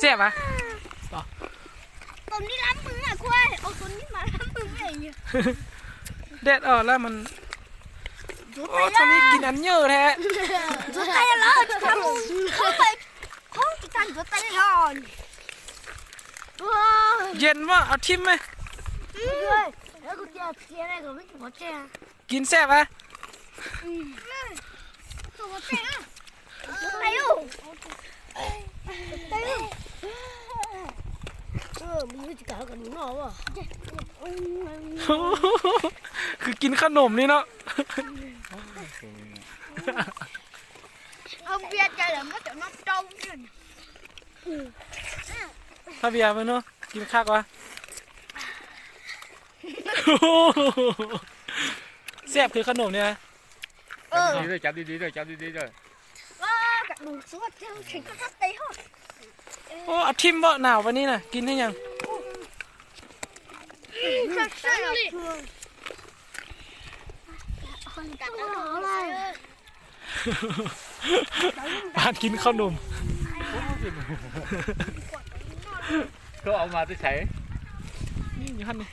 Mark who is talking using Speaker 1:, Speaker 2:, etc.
Speaker 1: แซ่บปะ
Speaker 2: ตัวนี้ล้ำมืออะควายเอาตัวนี้มาล้ำมือเอง
Speaker 1: แดดออกแล้วมัน
Speaker 2: จุด
Speaker 1: โอ้ตอนนี้กินอันเยอะแท้
Speaker 2: จุดไปแล้วทำเขาไปเขากินกันจุดไปแล้วว้าว
Speaker 1: เย็นว่าเอาทิมไหม
Speaker 2: ด้วยแล้วกูจะเทียอะไรก็ไม่หัวใจอะ
Speaker 1: กินแซ่บปะ
Speaker 2: หัวใจอะไปอยู่ไปอยู่เออมึง จะกล่าวกันหนูหน่อวะ
Speaker 1: คือกินขนมนี่เนาะ
Speaker 2: เอาเบียร์ใจแล้วมันจะมาตรงกัน
Speaker 1: ถ้าเบียร์ไปเนาะกินคักวะแซ่บคือขนมเนี่ยนะ
Speaker 2: เออ
Speaker 3: ดีด้วยจับดีๆด้วยจับดีๆด้วย
Speaker 2: ว้ากระดูกสวดเจ้าถึงก็ตัดเตะหัว
Speaker 1: โอ้เอาทิมบ่หนาววันนี้น่ะกินได้ยัง
Speaker 2: ใช่เลยคนกัดอะไร
Speaker 1: ปานกินขนม
Speaker 3: ก็เอามาที่ใช้
Speaker 1: นี่อยู่หันนี่